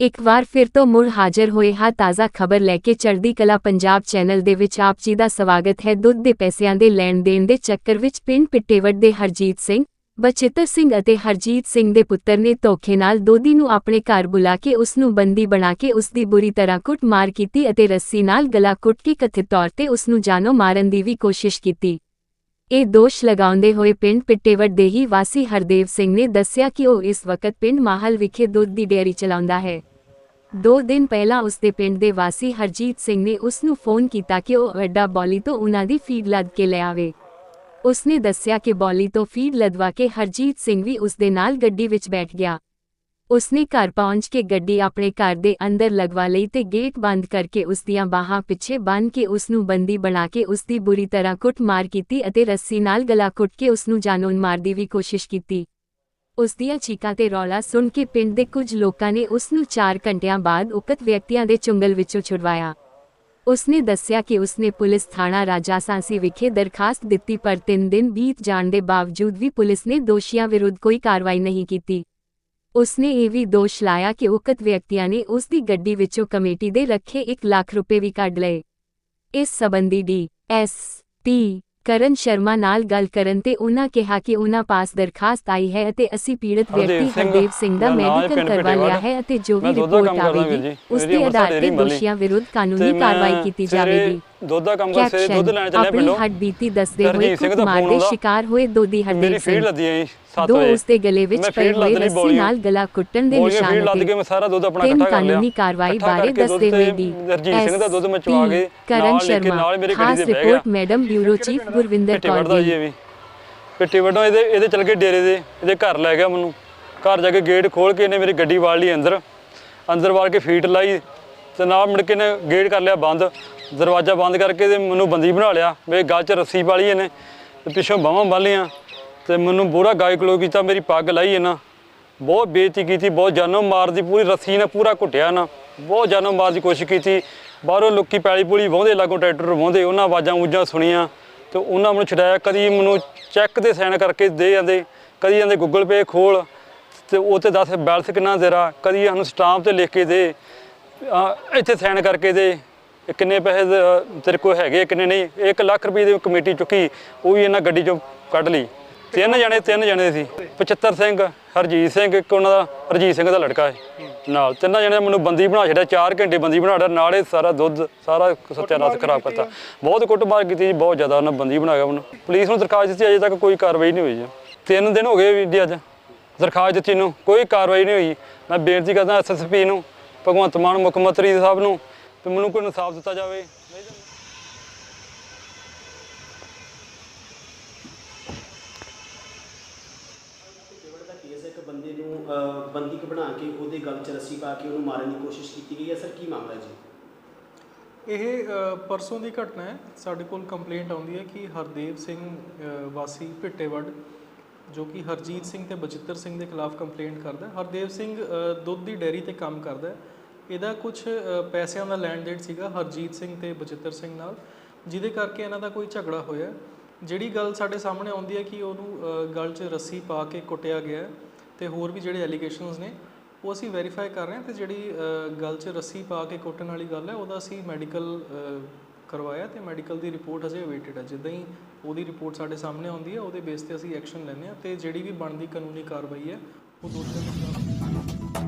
ਇੱਕ ਵਾਰ ਫਿਰ ਤੋਂ ਮੁੜ ਹਾਜ਼ਰ ਹੋਏ ਹਾਂ ਤਾਜ਼ਾ ਖਬਰ ਲੈ ਕੇ ਚੜ੍ਹਦੀ ਕਲਾ ਪੰਜਾਬ ਚੈਨਲ ਦੇ ਵਿੱਚ ਆਪ ਜੀ ਦਾ ਸਵਾਗਤ ਹੈ। ਦੁੱਧ ਦੇ ਪੈਸਿਆਂ ਦੇ ਲੈਣ ਦੇਣ ਦੇ ਚੱਕਰ ਵਿੱਚ ਪਿੰਡ ਪਿੱਟੇਵੜ ਦੇ ਹਰਜੀਤ ਸਿੰਘ, ਬਚਿੱਤਰ ਸਿੰਘ ਅਤੇ ਹਰਜੀਤ ਸਿੰਘ ਦੇ ਪੁੱਤਰ ਨੇ ਧੋਖੇ ਨਾਲ ਦੋਦੀ ਨੂੰ ਆਪਣੇ ਘਰ ਬੁਲਾ ਕੇ ਉਸ ਨੂੰ ਬੰਦੀ ਬਣਾ ਕੇ ਉਸ ਦੀ ਬੁਰੀ ਤਰ੍ਹਾਂ ਕੁੱਟਮਾਰ ਕੀਤੀ ਅਤੇ ਰੱਸੀ ਨਾਲ ਗਲਾ ਕੁੱਟ ਕੇ ਕਥਿਤ ਤੌਰ ਤੇ ਉਸ ਨੂੰ ਜਾਨੋਂ ਮਾਰਨ ਦੀ ਵੀ ਕੋਸ਼ਿਸ਼ ਕੀਤੀ। ਇਹ ਦੋਸ਼ ਲਗਾਉਂਦੇ ਹੋਏ ਪਿੰਡ ਪਿੱਟੇਵੜ ਦੇ ਹੀ ਵਾਸੀ ਹਰਦੇਵ ਸਿੰਘ ਨੇ ਦੱਸਿਆ ਕਿ ਉਹ ਇਸ ਵਕਤ ਪਿੰਡ ਮਾਹਲ ਵਿਖੇ ਦੁੱਧ ਦੀ ਡੇਅਰੀ ਚਲਾਉਂਦਾ ਹੈ। ਦੋ ਦਿਨ ਪਹਿਲਾਂ ਉਸ ਦੇ ਪਿੰਡ ਦੇ ਵਾਸੀ ਹਰਜੀਤ ਸਿੰਘ ਨੇ ਉਸ ਨੂੰ ਫੋਨ ਕੀਤਾ ਕਿ ਉਹ ਵੱਡਾ ਬੌਲੀ ਤੋਂ ਉਹਨਾਂ ਦੀ ਫੀਡ ਲੱਦ ਕੇ ਲੈ ਆਵੇ। ਉਸ ਨੇ ਦੱਸਿਆ ਕਿ ਬੌਲੀ ਤੋਂ ਫੀਡ ਲਦਵਾ ਕੇ ਹਰਜੀਤ ਸਿੰਘ ਵੀ ਉਸ ਦੇ ਨਾਲ ਗੱਡੀ ਵਿੱਚ ਬੈਠ ਗਿਆ। ਉਸਨੇ ਘਰ ਪਹੁੰਚ ਕੇ ਗੱਡੀ ਆਪਣੇ ਘਰ ਦੇ ਅੰਦਰ ਲਗਵਾ ਲਈ ਤੇ ਗੇਟ ਬੰਦ ਕਰਕੇ ਉਸ ਦੀਆਂ ਬਾਹਾਂ ਪਿੱਛੇ ਬੰਨ੍ਹ ਕੇ ਉਸ ਨੂੰ ਬੰਦੀ ਬਣਾ ਕੇ ਉਸ ਦੀ ਬੁਰੀ ਤਰ੍ਹਾਂ ਕੁੱਟਮਾਰ ਕੀਤੀ ਅਤੇ ਰੱਸੀ ਨਾਲ ਗਲਾ ਕੁੱਟ ਕੇ ਉਸ ਨੂੰ ਜਾਨੋਂ ਮਾਰ ਦੀ ਵੀ ਕੋਸ਼ਿਸ਼ ਕੀਤੀ। ਉਸ ਦੀਆਂ ਚੀਕਾਂ ਤੇ ਰੌਲਾ ਸੁਣ ਕੇ ਪਿੰਡ ਦੇ ਕੁਝ ਲੋਕਾਂ ਨੇ ਉਸ ਨੂੰ 4 ਘੰਟਿਆਂ ਬਾਅਦ ਉਕਤ ਵਿਅਕਤੀਆਂ ਦੇ ਚੁੰਗਲ ਵਿੱਚੋਂ ਛੁਡਵਾਇਆ। ਉਸਨੇ ਦੱਸਿਆ ਕਿ ਉਸ ਨੇ ਪੁਲਿਸ ਥਾਣਾ ਰਾਜਾਸਾਂਸੀ ਵਿਖੇ ਦਰਖਾਸਤ ਦਿੱਤੀ ਪਰ 3 ਦਿਨ ਬੀਤ ਜਾਣ ਦੇ ਬਾਵਜੂਦ ਵੀ ਪੁਲਿਸ ਨੇ ਦੋਸ਼ੀਆਂ ਵਿਰੁੱਧ ਕੋਈ ਕਾਰਵਾਈ ਨਹੀਂ ਕੀਤੀ। ਉਸ ਨੇ ਇਹ ਵੀ ਦੋਸ਼ ਲਾਇਆ ਕਿ ਉਕਤ ਵਿਅਕਤੀਆਂ ਨੇ ਉਸ ਦੀ ਗੱਡੀ ਵਿੱਚੋਂ ਕਮੇਟੀ ਦੇ ਰੱਖੇ 1 ਲੱਖ ਰੁਪਏ ਵੀ ਕੱਢ ਲਏ ਇਸ ਸਬੰਧੀ ਡੀ ਐਸ ਪੀ ਕਰਨ ਸ਼ਰਮਾ ਨਾਲ ਗੱਲ ਕਰਨ ਤੇ ਉਹਨਾਂ ਕਿਹਾ ਕਿ ਉਹਨਾਂ ਪਾਸ ਦਰਖਾਸਤ ਆਈ ਹੈ ਅਤੇ ਅਸੀਂ ਪੀੜਤ ਵਿਅਕਤੀ ਹਰਦੇਵ ਸਿੰਘ ਦਾ ਮੈਡੀਕਲ ਕਰਵਾ ਲਿਆ। ਹੈ ਅਤੇ ਜੋ ਵੀ ਰਿਪੋਰਟ ਆਵੇਗੀ। ਉਸ ਦੇ ਆਧਾਰ ਤੇ। ਦੋਸ਼ੀਆਂ ਵਿਰੁੱਧ ਕਾਨੂੰਨੀ ਕਾਰਵਾਈ ਕੀਤੀ ਜਾਵੇਗੀ ਦੁੱਧ ਦਾ ਕੰਮ ਕਰ ਸਵੇਰੇ ਦੁੱਧ ਲੈਣ ਚੱਲਿਆ ਆਪਣੀ ਪਿੰਡੋਂ। ਹੱਡ ਬੀਤੀ ਦੱਸਦੇ ਹੋਏ ਹਰਜੀਤ ਸਿੰਘ ਦਾ ਕੁੱਟਮਾਰ ਫੋਨ ਦੇ ਆਉਂਦਾ। ਸ਼ਿਕਾਰ ਹੋਏ ਦੋਦੀ ਹਰਦੇਵ ਮੇਰੀ ਫੀਡ ਲੱਦੀ ਆਈ 7 ਦੋ ਵਜੇ। ਉਸ ਦੇ ਗਲੇ ਵਿੱਚ ਲੱਦ ਲਈ ਰੱਸੀ। ਨਾਲ ਗਲਾ ਕੁੱਟਣ ਦੇ ਨਿਸ਼ਾਨ ਫੀਡ ਲੱਦ ਕੇ ਮੈਂ ਸਾਰਾ ਦੁੱਧ ਆਪਣਾ ਇਕੱਠਾ ਕਰ ਲਿਆ। ਕਾਨੂੰਨੀ ਕਾਰਵਾਈ ਬਾਰੇ ਦੱਸਦੇ ਹੋਏ ਤੇ ਡੀ ਹਰਜੀਤ ਸਿੰਘ ਦਾ ਦੁੱਧ ਮੈਂ ਚਵਾ ਕੇ ਕਰਨ ਨਾਲ ਲੈ ਕੇ ਸ਼ਰਮਾ ਨਾਲ ਮੇਰੀ ਗੱਡੀ ਖਾਸ ਦੇ ਬਹਿ ਗਿਆ report madam bureau chief Gurvinder Kaur ਦੀ ਪਿੱਟੀ ਵੜਦਾ ਇਹਦੇ ਇਹਦੇ ਚਲ ਕੇ ਡੇਰੇ ਦੇ ਇਹਦੇ ਘਰ ਲੈ ਗਿਆ ਮੈਨੂੰ। ਘਰ ਜਾ ਕੇ ਗੇਟ ਖੋਲ ਕੇ ਇਹਨੇ ਮੇਰੀ ਗੱਡੀ ਵਾਲ ਲਈ ਅੰਦਰ। ਅੰਦਰ ਵਾਲ ਕੇ ਫੀਟ ਲਾਈ। ਤੇ ਨਾਲ ਮੁੜ ਕੇ ਨੇ ਗੇਟ ਕਰ ਲਿਆ ਬੰਦ, ਦਰਵਾਜ਼ਾ ਬੰਦ ਕਰਕੇ ਤੇ ਮੈਨੂੰ ਬੰਦੀ ਬਣਾ ਲਿਆ। ਮੇਰੇ ਗਲ 'ਚ ਰੱਸੀ ਪਾਲੀ ਇਹਨੇ ਤੇ ਪਿੱਛੋਂ ਬਾਹਾਂ ਬੰਨ੍ਹ ਲਈਆਂ ਤੇ ਮੈਨੂੰ ਬੁਰਾ ਗਾਇ ਕਲੋ ਕੀਤਾ, ਮੇਰੀ ਪੱਗ ਲਾਈ ਇਹਨਾਂ। ਬਹੁਤ ਬੇਇੱਜ਼ਤੀ ਕੀਤੀ, ਬਹੁਤ ਜਾਨੋਂ ਮਾਰ ਦੀ ਪੂਰੀ ਰੱਸੀ ਨਾਲ ਪੂਰਾ ਘੁੱਟਿਆ ਨਾ ਬਹੁਤ ਜਾਨੋਂ ਮਾਰ ਦੀ ਕੋਸ਼ਿਸ਼ ਕੀਤੀ। ਬਾਹਰੋਂ ਲੋਕੀ ਪੈਲੀ ਪੂਲੀ ਵਾਹੁੰਦੇ, ਲਾਗੋਂ ਟਰੈਕਟਰ ਵਾਹੁੰਦੇ, ਉਹਨਾਂ ਆਵਾਜ਼ਾਂ ਊਜਾਂ ਸੁਣੀਆਂ ਤੇ ਉਹਨਾਂ ਮੈਨੂੰ ਛਡਾਇਆ। ਕਦੀ ਮੈਨੂੰ ਚੈੱਕ ਦੇ ਸਾਈਨ ਕਰਕੇ ਦੇ ਜਾਂਦੇ, ਕਦੀ ਜਾਂਦੇ ਗੂਗਲ ਪੇ ਖੋਲ ਤੇ ਉਹ ਤੇ ਦੱਸ ਬੈਲੈਂਸ ਕਿੰਨਾ ਤੇਰਾ, ਕਦੀ ਸਾਨੂੰ ਸਟਾਂਪ ਤੇ ਲਿਖ ਕੇ ਦੇ। ਇੱਥੇ ਸਾਈਨ ਕਰਕੇ ਦੇ। ਕਿੰਨੇ ਪੈਸੇ ਤੇਰੇ ਕੋਲ ਹੈਗੇ ਕਿੰਨੇ ਨਹੀਂ? 1 ਲੱਖ ਰੁਪਏ ਦੀ ਕਮੇਟੀ ਚੁੱਕੀ ਉਹ ਵੀ ਇਹਨਾਂ ਗੱਡੀ ਚੋਂ ਕੱਢ ਲਈ। ਤਿੰਨ ਜਣੇ ਤਿੰਨ ਜਣੇ ਸੀ। 75 ਸਿੰਘ ਹਰਜੀਤ ਸਿੰਘ ਇੱਕ ਉਹਨਾਂ ਦਾ ਹਰਜੀਤ ਸਿੰਘ ਦਾ ਲੜਕਾ ਹੈ ਨਾਲ ਤਿੰਨਾਂ ਜਣੇ ਮੈਨੂੰ ਬੰਦੀ ਬਣਾ ਛੱਡਿਆ 4 ਘੰਟੇ ਬੰਦੀ ਬਣਾ ਛੱਡਿਆ ਨਾਲੇ ਸਾਰਾ ਦੁੱਧ ਸਾਰਾ ਸੱਤਿਆਨਾਸ਼ ਖਰਾਬ ਕਰਤਾ। ਬਹੁਤ ਕੁੱਟਮਾਰ ਕੀਤੀ ਜੀ ਬਹੁਤ ਜ਼ਿਆਦਾ ਉਹਨਾਂ ਬੰਦੀ ਬਣਾ ਗਿਆ ਮੈਨੂੰ। ਪੁਲਿਸ ਨੂੰ ਦਰਖਾਸਤ ਦਿੱਤੀ ਅਜੇ ਤੱਕ ਕੋਈ ਕਾਰਵਾਈ ਨਹੀਂ ਹੋਈ ਜੀ। ਤਿੰਨ ਦਿਨ ਹੋ ਗਏ ਵੀ ਅੱਜ। ਦਰਖਾਸਤ ਦਿੱਤੀ ਨੂੰ ਕੋਈ ਕਾਰਵਾਈ ਨਹੀਂ ਹੋਈ। ਮੈਂ ਬੇਨਤੀ ਕਰਦਾ ਐਸਐਸਪੀ ਨੂੰ ਭਗਵੰਤ ਮਾਨ ਮੁੱਖ ਮੰਤਰੀ ਸਾਹਿਬ ਨੂੰ ਤੇ ਮੈਨੂੰ ਕੋਈ ਇਨਸਾਫ ਦਿੱਤਾ ਜਾਵੇ। ਨਹੀਂ ਤਾਂ ਕੇਵਲ ਦਾ ਕੇਸ ਹੈ ਇੱਕ ਬੰਦੇ ਨੂੰ ਅਹ, ਬੰਦਿਕ ਬਣਾ ਕੇ ਉਹਦੇ ਗਲ 'ਚ ਰੱਸੀ ਪਾ ਕੇ ਉਹਨੂੰ ਮਾਰਨ ਦੀ ਕੋਸ਼ਿਸ਼ ਕੀਤੀ ਗਈ ਹੈ ਸਰ ਕੀ ਮਾਮਲਾ ਹੈ ਜੀ? ਇਹ ਪਰਸੋਂ ਦੀ ਘਟਨਾ ਹੈ। ਸਾਡੇ ਕੋਲ ਕੰਪਲੇਂਟ ਆਉਂਦੀ ਹੈ ਕਿ ਹਰਦੇਵ ਸਿੰਘ ਵਾਸੀ ਭਿੱਟੇਵੜ ਜੋ ਕਿ ਹਰਜੀਤ ਸਿੰਘ ਤੇ ਬਚਿੱਤਰ ਸਿੰਘ ਦੇ ਖਿਲਾਫ ਕੰਪਲੇਂਟ ਕਰਦਾ ਹੈ। ਹਰਦੇਵ ਸਿੰਘ ਦੁੱਧ ਦੀ ਡੈਰੀ ਤੇ ਕੰਮ ਕਰਦਾ ਹੈ। ਇਹਦਾ ਕੁਝ ਪੈਸਿਆਂ ਦਾ ਲੈਣ ਦੇਣ ਸੀਗਾ ਹਰਜੀਤ ਸਿੰਘ ਤੇ ਬਚਿੱਤਰ ਸਿੰਘ ਨਾਲ ਜਿਹਦੇ ਕਰਕੇ ਇਹਨਾਂ ਦਾ ਕੋਈ ਝਗੜਾ ਹੋਇਆ। ਜਿਹੜੀ ਗੱਲ ਸਾਡੇ ਸਾਹਮਣੇ ਆਉਂਦੀ ਹੈ ਕਿ ਉਹਨੂੰ ਅ, ਗਲ 'ਚ ਰੱਸੀ ਪਾ ਕੇ ਕੁੱਟਿਆ ਗਿਆ ਹੈ ਤੇ ਹੋਰ ਵੀ ਜਿਹੜੇ ਐਲੀਗੇਸ਼ਨਸ ਨੇ ਉਹ ਅਸੀਂ ਵੈਰੀਫਾਈ ਕਰ ਰਹੇ ਹਾਂ ਤੇ ਜਿਹੜੀ ਗੱਲ 'ਚ ਰੱਸੀ ਪਾ ਕੇ ਕੁੱਟਣ ਵਾਲੀ ਗੱਲ ਹੈ ਉਹਦਾ ਅਸੀਂ ਮੈਡੀਕਲ ਕਰਵਾਇਆ ਤੇ ਮੈਡੀਕਲ ਦੀ ਰਿਪੋਰਟ ਅਜੇ ਅਵੇਟਡ ਹੈ। ਜਿੱਦਾਂ ਹੀ ਉਹਦੀ ਰਿਪੋਰਟ ਸਾਡੇ ਸਾਹਮਣੇ ਆਉਂਦੀ ਹੈ ਉਹਦੇ ਬੇਸ ਤੇ ਅਸੀਂ ਐਕਸ਼ਨ ਲੈਂਦੇ ਹਾਂ ਤੇ ਜਿਹੜੀ ਵੀ ਬਣਦੀ ਕਾਨੂੰਨੀ ਕਾਰਵਾਈ ਹੈ ਉਹ ਦੋਸ਼ੀਆਂ ਦੇ